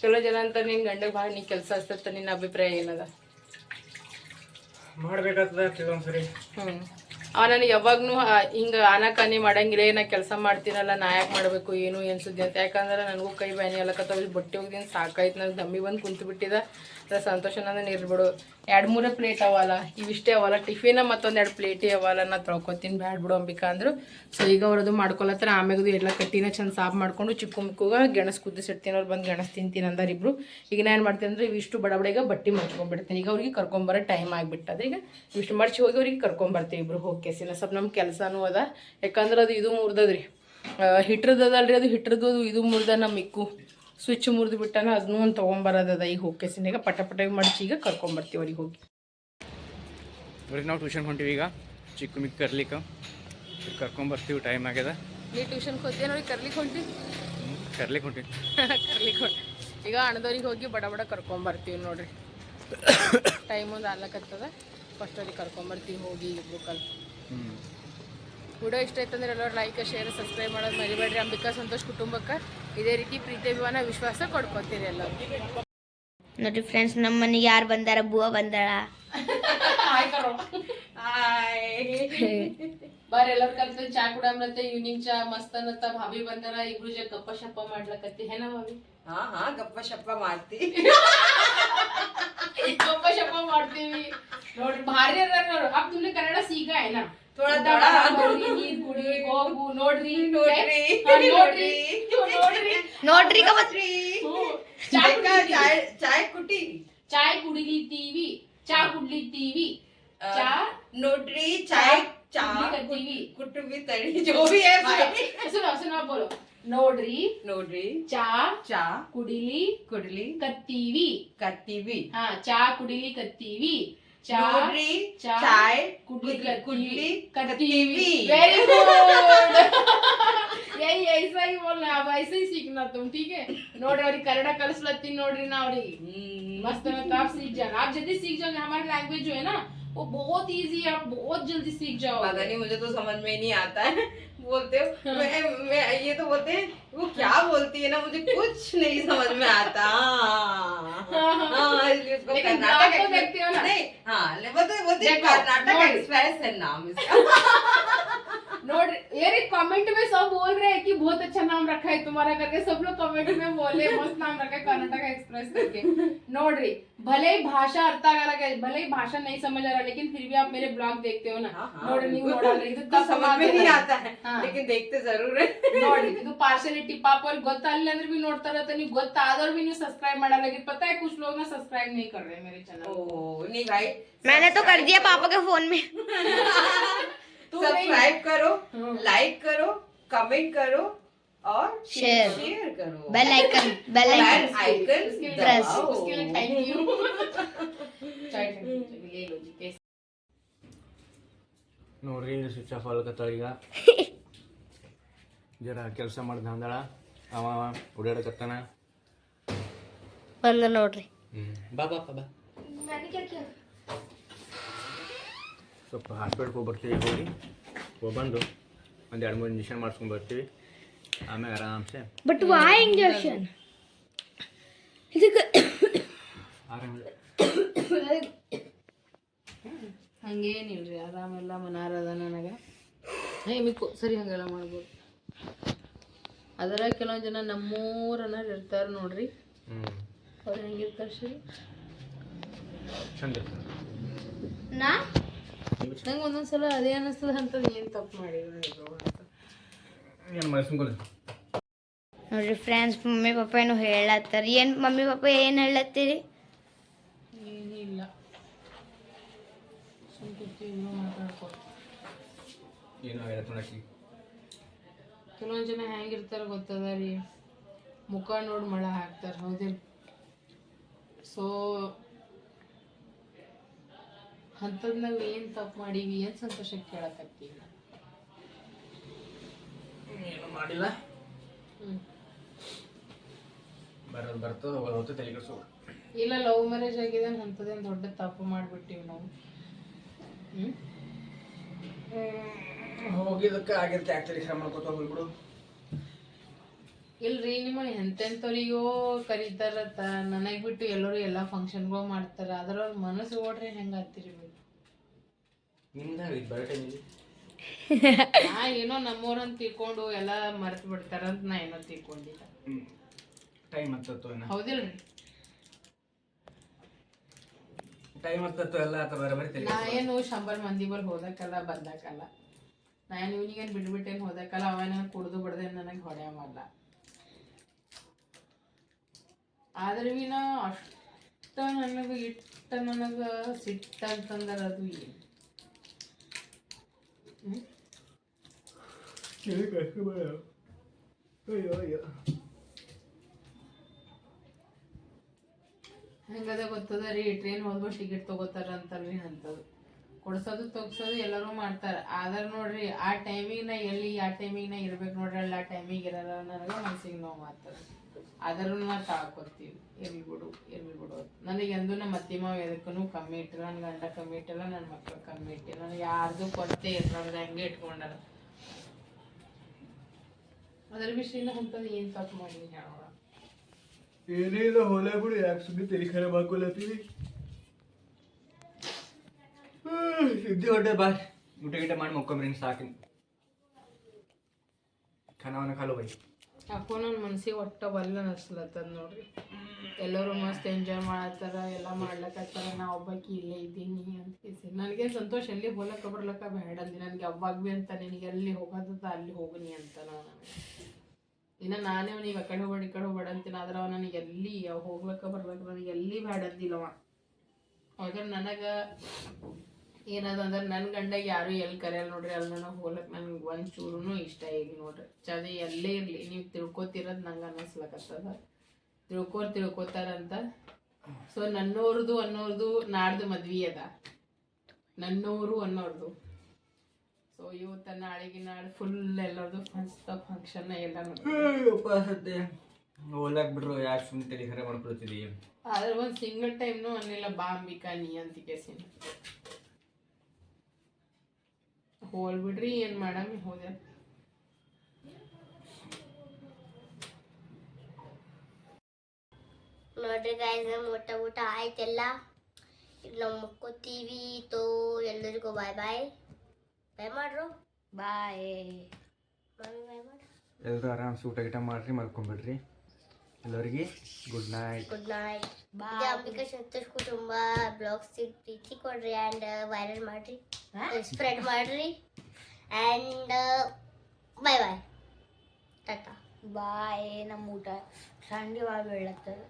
S1: ಕೆಲವು ಜನ ಅಂತ ನಿನ್ನ ಗಂಡಗೆ ಭಾಳ ನೀ ಕೆಲಸ ಹಸ್ತತ್ತ ನಿನ್ನ ಅಭಿಪ್ರಾಯ ಏನದ?
S4: ಮಾಡ್ಬೇಕಾಗ್ತದ ಕೆಲವೊಂದ್ಸರಿ.
S1: ಹ್ಞೂ ಅವ ನನಗೆ ಯಾವಾಗ್ನೂ ಹಿಂಗೆ ಆನಾಕಾನಿ ಮಾಡಂಗಿಲ್ಲ ನಾ ಕೆಲಸ ಮಾಡ್ತೀನಲ್ಲ ನಾ ಯಾಕೆ ಮಾಡಬೇಕು, ಏನು ಅನ್ಸುತ್ತೆ ಅಂತ. ಯಾಕಂದ್ರೆ ನನಗೂ ಕೈ ಬ್ಯಾನಿ ಅಲ್ಲಕತ್ತ ಬಟ್ಟೆ ಹೋಗಿದ್ದೀನಿ ಸಾಕಾಯ್ತು ನನಗೆ ದಮ್ಮಿ ಬಂದು ಕುಂತು ಬಿಟ್ಟಿದ ಸಂತೋಷ ನಂದು ಬಿಡು. ಎರಡು ಮೂರು ಪ್ಲೇಟ್ ಅವಲ್ಲ. ಇವಿಷ್ಟೇ ಅವಲ್ಲ. ಟಿಫಿನ ಮತ್ತೊಂದು ಎರಡು ಪ್ಲೇಟೇ ಅವಲ್ಲ. ನಾ ತೊಳ್ಕೊತೀನಿ. ಬ್ಯಾಡ್ ಬಿಡು ಅಂಬಿಕಾ ಅಂದ್ರು. ಸೊ ಈಗ ಅವ್ರದ್ದು ಮಾಡ್ಕೊಳತ್ತಾರ. ಆಮ್ಯಾಗದು ಎಲ್ಲ ಕಟ್ಟಿನ ಚಂದ ಸಾಫ್ ಮಾಡ್ಕೊಂಡು ಚಿಕ್ಕ ಮುಕ್ಕುಗ ಗೆಣಸ್ ಕುದಿಸಿಡ್ತೀನಿ. ಅವ್ರು ಬಂದು ಗೆಣಸ್ ತಿಂತೀನಿ ಅಂದಾರ ಇಬ್ರು. ಈಗ ನಾ ಏನು ಮಾಡ್ತೀನಿ ಅಂದ್ರೆ ಇವಿಷ್ಟು ಬಡ ಬಟ್ಟಿ ಬಟ್ಟೆ ಈಗ ಅವ್ರಿಗೆ ಕರ್ಕೊಂಬರೋ ಟೈಮ್ ಆಗಿಬಿಟ್ಟದ. ಈಗ ಇವಿಷ್ಟು ಮಡ್ಚಿ ಹೋಗಿ ಅವ್ರಿಗೆ ಕರ್ಕೊಂಬರ್ತೀವಿ ಇಬ್ರು. ಹೋಗಿ ಕೆಸಿನ. ಸ್ವಲ್ಪ ನಮ್ಮ ಕೆಲಸನೂ ಅದ. ಯಾಕಂದ್ರೆ ಅದು ಇದು ಮುರ್ದದ್ರಿ. ಹಿಟ್ರದಲ್ರಿ ಅದು ಹಿಟ್ರದ್ದು ಇದು ಮುರ್ದ ನಮ್ಮ ಮಿಕ್ಕು. ಸ್ವಿಚ್ ಮುರಿದು ಬಿಟ್ಟಾನ ಅದನ್ನೂ ಒಂದು ತೊಗೊಂಬರೋದದ ಈಗ ಹೋಗಿ ಈಗ ಪಟ ಪಟ ಮಾಡಿ ಈಗ ಕರ್ಕೊಂಬರ್ತೀವಿ ಅವ್ರಿಗೆ ಹೋಗಿ.
S4: ಅವ್ರಿಗೆ ನಾವು ಟ್ಯೂಷನ್ ಹೊಂಟೀವಿ ಈಗ. ಚಿಕ್ಕ ಮಿಕ್ಕ ಕರ್ಲಿಕ್ಕೆ ಕರ್ಕೊಂಬರ್ತೀವಿ ಟೈಮ್ ಆಗ್ಯದ.
S1: ನೀ ಟ್ಯೂಷನ್ ಹೋಗ್ತೀಯ ನೋಡಿ ಕರ್ಲಿಕ್ಕೆ ಹೊಂಟಿ?
S4: ಕರ್ಲಿಕ್ಕೆ ಹೊಂಟೀವಿ
S1: ಕರ್ಲಿಕ್ಕೆ ಹೊಂಟಿ. ಈಗ ಅಣ್ಣದವ್ರಿಗೆ ಹೋಗಿ ಬಡ ಬಡ ಕರ್ಕೊಂಬರ್ತೀವಿ ನೋಡ್ರಿ. ಟೈಮ್ ಒಂದು ಆಗ್ಲಕತ್ತದ. ಫಸ್ಟ್ ಅವ್ರಿಗೆ ಕರ್ಕೊಂಬರ್ತೀವಿ ಹೋಗಿ
S4: ಹ್ಞೂ
S1: ವಿಡಿಯೋ ಇಷ್ಟ ಆಯ್ತಂದ್ರೆ ಎಲ್ಲರೂ ಲೈಕ್ ಶೇರ್ ಸಬ್ಸ್ಕ್ರೈಬ್ ಮಾಡೋದು ಮರಿಬೇಡ್ರಿ. ಅಂಬಿಕಾ ಸಂತೋಷ್ ಕುಟುಂಬಕ್ಕೆ. ಇದೇ ರೀತಿ ಪ್ರೀತಿ ಅಭಿಮಾನ ವಿಶ್ವಾಸ ಕೊಡ್ಕೊತೀರಿ ಎಲ್ಲ
S2: ನೋಡ್ರಿ ಫ್ರೆಂಡ್ಸ್ ನಮ್ಮ ಮನೆಗೆ ಯಾರು ಬಂದಾರ? ಬುವ ಬಂದಾಳ.
S1: ಬಾರ್ ಎಲ್ಲರ ಕಲ್ತ ಚಾ ಮತ್ತೆ ಈವ್ನಿಂಗ್ ಚಾ ಮಸ್ತ್ ಅನ್ನತ್ತ ಭಾಬಿ ಬಂದಾರ. ಇಬ್ರು ಜ ಗಪ್ಪ ಶಪ್ಪ ಮಾಡ್ಲಕತ್ತಿ. ಹೇನ ಭಾಬಿ?
S5: ಹಾ ಹಾ ಗಪ್ಪ ಶಪ್ಪ ಮಾಡ್ತಿ.
S1: ಗಪ್ಪ ಶಪ್ಪ ಮಾಡ್ತೀವಿ. ನೋಡ್ರಿ ಭಾರಿ ಅದಾರ ನೋಡ್ರಿ ಅಬ್ದುಲ್ ಕನ್ನಡ ಸೀಗ ಏನಾ?
S5: थोड़ा
S1: ಉದ್ದ
S5: थोड़ा
S1: ಬಡ ಬರ್ರಿ, ನೀರ್ ಕುಡಿ ಹೋಗು ನೋಡ್ರಿ
S5: ನೋಡ್ರಿ,
S1: ಹಾ, ನೋಡ್ರಿ ನೋಡ್ರಿ
S2: ನೋಡ್ರಿ ಕಮತ್
S1: ಹ್ಮ್. ಚಾ
S5: देखा चाय चाय कुटी
S1: ಚಾಯ್ ಕುಡಿಲಿತ್ತೀವಿ ಚಾ ಕುಡ್ಲಿತ್ತೀವಿ ಚಾ
S5: नोटरी चाय चा
S1: ಕುಡ್ಲಿಕತ್ತೀವಿ
S5: कुट भी तरी जो भी है भाई
S1: ಸುನ ಸುನ ಬೋಲು ನೋಡ್ರಿ
S5: नोटरी
S1: ಚಾ
S5: चा
S1: ಕುಡಿಲಿ
S5: कुडली
S1: ಕತ್ತೀವಿ
S5: करती भी
S1: ಹಾ ಚಾ ಕುಡಿಲಿ ಕತ್ತೀವಿ ಚಾ
S5: नोटरी
S1: चा-
S5: चाय
S1: कुडली
S5: कुडली
S1: कत्तीवी
S5: कत्तीवी
S1: वेरी गुड यही ऐसा ही बोलना है अब ऐसे ही सीखना तुम ठीक है ನೋಡ್ರಿ ಅವ್ರಿಗೆ ಕನ್ನಡ ಕಲಿಸ್ಲತ್ತೀನಿ ನೋಡ್ರಿ ನಾ ಅವ್ರಿಗೆ मस्त है तो आप सीख जाना आप जल्दी सीख जाओगे हमारी लैंग्वेज जो है ना वो बहुत इजी है आप बहुत जल्दी सीख
S5: जाओ
S1: पता
S5: नहीं मुझे तो समझ में नहीं आता है बोलते हो। मैं, मैं ये तो बोलते हैं वो क्या बोलती है ना मुझे कुछ नहीं समझ में आता। हाँ, हाँ हाँ।
S1: हाँ
S5: कर्नाटक
S1: हाँ
S5: हाँ हाँ हाँ हाँ हाँ हाँ हाँ
S1: हाँ
S5: हाँ
S1: हाँ।
S5: एक्सप्रेस है नाम इसका।
S1: नोट यार कमेंट में सब बोल रहे हैं कि बहुत अच्छा नाम रखा है तुम्हारा करके सब लोग कमेंट में बोले मस्त नाम रखा है कर्नाटक एक्सप्रेस करके नोड्री भले ही भाषा अर्थ ಆಗಲ್ಲ guys, भले ही भाषा नहीं समझ आ रहा लेकिन फिर भी आप मेरे ब्लॉग देखते हो ना
S5: हाँ, हाँ,
S1: ನೋಡ್ರಿ ನೀವು
S5: बिल्कुल।
S1: ನೋಡಲ್ಲ ಇದು
S5: तो समझ में नहीं आता है
S1: हाँ।
S5: लेकिन देखते जरूर है
S1: ನೋಡ್ರಿ ಇದು ಪಾರ್ಶಲಿಟಿ ಪಾಪ ಅವ್ರಿಗೆ ಗೊತ್ತಾಗಲಿಲ್ಲ ಅಂದ್ರೆ भी ನೋಡ್ತಾ ಇರತ್ತೆ ನೀವು ಗೊತ್ತಾದವ್ರು भी ನೀವು सब्सक्राइब ಮಾಡಲ್ಲ लेकिन पता है कुछ लोग ना सब्सक्राइब नहीं कर रहे मेरे चैनल
S5: ओ नहीं भाई
S2: मैंने तो कर दिया पापा के फोन में
S5: सब्सक्राइब करो
S1: हाँ।
S5: लाइक करो कमेंट करो और
S2: Share.
S5: शेयर करो
S2: bell icon bell
S5: bell
S2: icon
S5: icon
S1: उसके लिए
S2: Press.
S1: उसके लिए थैंक यू चाय ले लो जी कैसे
S4: ನೋಡ್ರಿ ಸ್ವಿಚ್ ಆಫ್ ಆಗ್ಲಕತ್ತಾಳ ಈಗ ಜರ ಕೆಲಸ ಮಾಡ್ದ ಅಂದಳ ಅವ ಓಡಾಡಕತ್ತಾನ
S2: ಬಂದ ನೋಡ್ರಿ
S4: ಹ್ಞೂ ಬಾ ಬಾ ಬಾ ಸ್ವಲ್ಪ ಹಾಸ್ಪಿಟ್ಲ್ಗೆ ಹೋಗಿ ಬರ್ತೀವಿ ಹೋಗಿ. ಹೋಗಿ ಬಂದು ಒಂದು ಎರಡು ಮೂರು ಇಂಜೆಕ್ಷನ್ ಮಾಡಿಸ್ಕೊಂಡು ಬರ್ತೀವಿ. ಆಮೇಲೆ ಆರಾಮ್ಸೆ.
S2: ಬಟ್ ವಾಯ್ ಇಂಜೆಕ್ಷನ್ ಇದಕ್ಕೆ
S4: ಆರಾಮಿಲ್ಲ
S1: ಹಂಗೇನಿಲ್ರಿ ಆರಾಮೆಲ್ಲ ಮನಾರದ ನನಗೆ. ಹೇ ಮಿಕ್ಕು ಸರಿ ಹಂಗೆಲ್ಲ ಮಾಡ್ಬೋದು. ಅದರ ಕೆಲವೊಂದು ಜನ ನಮ್ಮೂರನ್ನ ಇರ್ತಾರೆ ನೋಡ್ರಿ.
S4: ಹ್ಞೂ
S1: ಅವ್ರು ಹೆಂಗಿರ್ತಾರೆ ಸರಿ?
S4: ಚಂದ
S2: ನಾ?
S1: ನಂಗೆ ಒಂದೊಂದ್ಸಲ ಅದೇ ಅನ್ನಿಸ್ತದ ಅಂತ ಏನು ತಪ್ಪು ಮಾಡಿದ್ರು
S4: ಏನು ಮಾಡಿಸ್ಕೊಂಡು
S2: ನೋಡ್ರಿ ಫ್ರೆಂಡ್ಸ್ ಮಮ್ಮಿ ಪಪ್ಪ ಏನು ಹೇಳತ್ತಾರ? ಏನು ಮಮ್ಮಿ ಪಪ್ಪ ಏನು ಹೇಳತ್ತೀರಿ?
S1: ಏನಿಲ್ಲ. ಕೆಲವೊಂದು ಜನ ಹೆಂಗಿರ್ತಾರೆ ಗೊತ್ತದ ರೀ? ಮುಖ ನೋಡಿ ಮಳೆ ಹಾಕ್ತಾರೆ ಹೌದಿಲ್ಲ? ಸೊ ಅಂಥದ್ದು ನಾವು ಏನು ತಪ್ಪು ಮಾಡೀವಿ ಏನು ಸಂತೋಷ ಕೇಳಕತ್ತೀವಿ
S4: ಏನು ಮಾಡಿಲ್ಲ.
S1: ಹ್ಞೂ
S4: ಬರೋದು ಬರ್ತದೆ ಹೋಗ್ತದೆ ತಲೆ ಕೆಡಿಸೋ
S1: ಇಲ್ಲ ಲವ್ ಮ್ಯಾರೇಜ್ ಆಗಿದೆ ಅಂಥದ್ದೇನು ದೊಡ್ಡ ತಪ್ಪು ಮಾಡಿಬಿಟ್ಟಿವಿ ನಾವು. ಹ್ಞೂ
S4: ಹೋಗಿದ್ದಕ್ಕೆ ಆಗಿರುತ್ತೆ ಆ್ಯಕ್ಚುಲಿ ಶ್ರಮ ಮಾಡ್ಕೋತ ಹೋಗ್ಬಿಡು
S1: ಇಲ್ರಿ ನಿಮ್ಮ ಎಂತೆಂಥವ್ರಿಗೋ ಕರೀತಾರತ್ತ ನನಗೆ ಬಿಟ್ಟು ಎಲ್ಲರೂ ಎಲ್ಲ ಫಂಕ್ಷನ್ಗಳು ಮಾಡ್ತಾರೆ. ಅದ್ರವ್ರ ಮನಸ್ಸು ಓಡ್ರಿ ಹೆಂಗೆ
S4: ಆಗ್ತೀರಿ ಬರೋ
S1: ನಾ ಏನೋ ನಮ್ಮೂರಂತ ತಿಳ್ಕೊಂಡು ಎಲ್ಲ ಮರೆತು ಬಿಡ್ತಾರಂತ ನಾ ಏನೋ
S4: ತಿಳ್ಕೊಂಡಿಲ್ಲ ಟೈಮ್ ಹತ್ತತ್ತು
S1: ಹೌದಿಲ್ರಿ.
S4: ಟೈಮ್ ಹತ್ತತ್ತು ಎಲ್ಲ ಆತ ಬರಬರಿ
S1: ನಾ ಏನು ಶಂಬರ್ ಮಂದಿ ಬರ್ ಹೋದಕ್ಕಲ್ಲ ಬಂದಕ್ಕಲ್ಲ ನಾ ಏನು ಇವನಿಗೇನು ಬಿಟ್ಬಿಟ್ಟೇನು ಹೋದಕ್ಕಲ್ಲ ಅವ ನನಗೆ ಕುಡ್ದು ಬಿಡದೆ ನನಗೆ ಹೊಡೆಯಮಲ್ಲ ಆದ್ರೆ ಭೀ ನಾ ಅಷ್ಟ ನನಗೆ ಇಟ್ಟ ನನಗೆ ಸಿಟ್ಟ ಅಂತಂದ್ರೆ ಅದು ಏನು? ಹೆಂಗದ ಗೊತ್ತದ ರೀ ಟ್ರೈನ್ ಹೋದ್ಬಿಟ್ಟು ಟಿಕೆಟ್ ತಗೋತಾರ ಅಂತಲ್ರಿ ಅಂತದು. ಕೊಡ್ಸೋದು, ತಗ್ಸೋದು ಎಲ್ಲರೂ ಮಾಡ್ತಾರೆ. ಆದ್ರೆ ನೋಡ್ರಿ, ಆ ಟೈಮಿಗೆ ನಾ ಎಲ್ಲಿ, ಆ ಟೈಮಿಗೆ ನಾ ಇರ್ಬೇಕು ನೋಡ್ರಿ, ಅಲ್ಲಿ ಆ ಟೈಮಿಗೆ ಇರಲ್ಲ ನನಗೆ ಮನ್ಸಿಗೆ ನೋವು ಮಾಡ್ತಾರೆ ಆದ್ರೂ ನಾ ತಾಳ್ಕೊತೀವಿ ಇರ್ಲಿ ಬಿಡು ಇರ್ಲಿ ಬಿಡು ನನಗೆ ಎಂದೂ ನಮ್ಮ ಅತ್ತಿ ಮಾವ ಎದಕ್ಕೂ ಕಮ್ಮಿ ಇಟ್ಟಿಲ್ಲ, ನನ್ನ ಗಂಡ ಕಮ್ಮಿ ಇಟ್ಟಿಲ್ಲ, ನನ್ನ ಮಕ್ಕಳು ಕಮ್ಮಿ ಇಟ್ಟಿಲ್ಲ. ನನಗೆ ಯಾರ್ದು ಕೊರತೆ ಇರ್ಲಾರ್ದು ಹಂಗೆ ಇಟ್ಕೊಂಡಾರ. ಅದ್ರ ವಿಷಯ ಅಂತಂದು ಏನು ತಪ್ಪು ಮಾಡಿ ಹೇಳೋಣ.
S4: ಏನೇ ಇಲ್ಲ ಹೋಲೆ ಬಿಡು, ಯಾಕೆ ಸುಮ್ಮನೆ ತೆರಿಕರೆ ಖರಾಬ್ ಸುದ್ದಿ ಹೊಡೆ ಬಾ. ಊಟ ಗೀಟ ಮಾಡಿ ಮಕ್ಕೊಂಬ್ರಿ ಸಾಕು. ಖಾನಾವನ್ನ ಕಾಲು ಬೈ.
S1: ಯಾಕೋ ನನ್ನ ಮನ್ಸಿಗೆ ಒಟ್ಟ ಬಲ್ಲ ಅನ್ಸ್ಲತ್ತದ ನೋಡ್ರಿ. ಎಲ್ಲರೂ ಮಸ್ತ್ ಎಂಜಾಯ್ ಮಾಡತ್ತಾರ, ಎಲ್ಲ ಮಾಡ್ಲಕತ್ತಾರ. ನಾ ಒಬ್ಬಾಕಿ ಇಲ್ಲೇ ಇದ್ದೀನಿ ಅಂತ ಕೇಸಿ ನನಗೆ ಸಂತೋಷ, ಎಲ್ಲಿ ಹೋಲಕ್ಕ ಬರ್ಲಕ್ಕ ಬೇಡ ಅಂದಿ. ನನಗೆ ಅವಾಗ ಭೀ ಅಂತ ನಿನಗೆ ಎಲ್ಲಿ ಹೋಗೋದ ಅಲ್ಲಿ ಹೋಗನಿ ಅಂತ ನಾನು ಇನ್ನು ನಾನೇ ಅವನಿಗೆ ಆ ಕಡೆ ಹೋಗ್ಬೇಡ, ಈ ಕಡೆ ಹೋಗ್ಬೇಡ ಅಂತೀನಿ. ಆದ್ರೆ ಅವ ನನಗೆ ಎಲ್ಲಿ ಅವ್ ಹೋಗ್ಲಕ್ಕ ಬರ್ಲಕ್ಕ ನನಗೆ ಎಲ್ಲಿ ಬೇಡ ಅಂದಿಲ್ಲವ ಅವಾಗ ನನಗೆ ಏನದ ಅಂದ್ರೆ ನನ್ನ ಗಂಡ ಯಾರು ಎಲ್ಲಿ ಕರೆಯಲ್ಲ ನೋಡ್ರಿ ಅಲ್ಲಿ ನನಗೆ ಹೋಗ್ಲಕ್ ನನಗೆ ಒಂದು ಚೂರು ಇಷ್ಟ ಈಗ ನೋಡ್ರಿ. ಚದಿ ಎಲ್ಲೇ ಇರಲಿ ನೀವು ತಿಳ್ಕೊತಿರೋದು ನಂಗೆ ಅನ್ನಿಸ್ಲಕತ್ತದ. ತಿಳ್ಕೊರ್ ತಿಳ್ಕೊತಾರಂತ. ಸೊ ನನ್ನೋರ್ದು ಅನ್ನೋರ್ದು ನಾಡ್ದು ಮದ್ವೆ ಅದ. ನನ್ನೋರು ಅನ್ನೋರ್ದು. ಸೊ ಇವತ್ತ ನಾಳೆಗೆ ನಾಳೆ ಫುಲ್ ಎಲ್ಲರದು ಫಸ್ಟ್ ಫಂಕ್ಷನ್ ಎಲ್ಲ
S4: ಹೋಲಕ್ ಸದ್ಯ ಬಿಡ್ರು ಯಾಕೆ ಸುಮ್ಮನೆ ತಲೆ ಹರ ಮಾಡ್ಕೊಳ್ತಿದ್ದೀವಿ
S1: ಆದ್ರೆ ಒಂದು ಸಿಂಗಲ್ ಟೈಮ್ನು ಅನ್ನಿಲ್ಲ ಬಾ ಅಂಬಿಕಾ ನೀ ಅಂತ ಕೇಸಿನ ಹೋಲ್ ಬಿಡ್ರಿ ಏನ್ ಮಾಡಮ್ಮಿ ಹೋದೆ.
S2: ನೋಡ್ರಿ ಗಾಯ್ಸ್ ಊಟ ಊಟ ಆಯ್ತೆಲ್ಲ? ಈಗ ನಾವು ಮುಕ್ಕೋತೀವಿ ತೋ ಎಲ್ಲರಿಗೂ ಬಾಯ್ ಬಾಯ್ ಬಾಯ್ ಮಾಡ್ರು? ಬಾಯ್ ಬಾಯ್ ಮಾಡಿ.
S4: ಎಲ್ಲರೂ ಆರಾಮ್ಸೆ ಊಟ ಗೀಟ ಮಾಡ್ರಿ ಮಲ್ಕೊಂಬಿಡ್ರಿ. ಎಲ್ಲರಿಗೆ good night
S2: good night bye Ambika Santosh ಕುಟುಂಬ ಬ್ಲಾಗ್ಸ್ ಪ್ರೀತಿ ಕೊಡ್ರಿ ಆ್ಯಂಡ್ ವೈರಲ್ ಮಾಡ್ರಿ. ಸ್ಪ್ರೆಡ್ ಮಾಡ್ರಿ. And bye bye tata bye ನಮ್ಮ ಊಟ ಸಂಡೆ ಭಾಳ ಬೀಳತ್ತದ